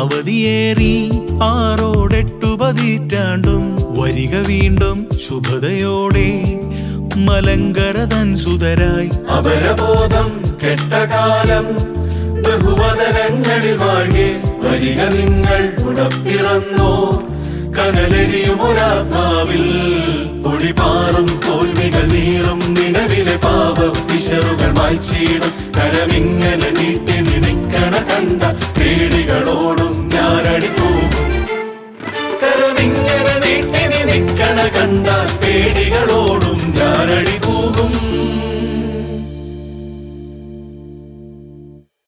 അവധിയേറി ആറോടെട്ടു പതിറ്റാണ്ടും വരിക വീണ്ടും ശുഭതയോടെ മലങ്കര തൻ സുതരായി. അപരബോധം കെട്ടകാലം ബഹുവതനങ്ങളിൽ വാഴേ വരിക നിങ്ങൾ ഉടപ്പിറന്നോ? കനലരിയുമൊരാത്മാവിൽ പൊടിപാറും തോൽവികൾ നീളും നിലവിലെ പാപം പിശറുകൾ മായ്ച്ചിടും. കരമിങ്ങനെ നീട്ടി പോകും കരമിങ്ങനെ കണ്ടാൽ പേടികളോടും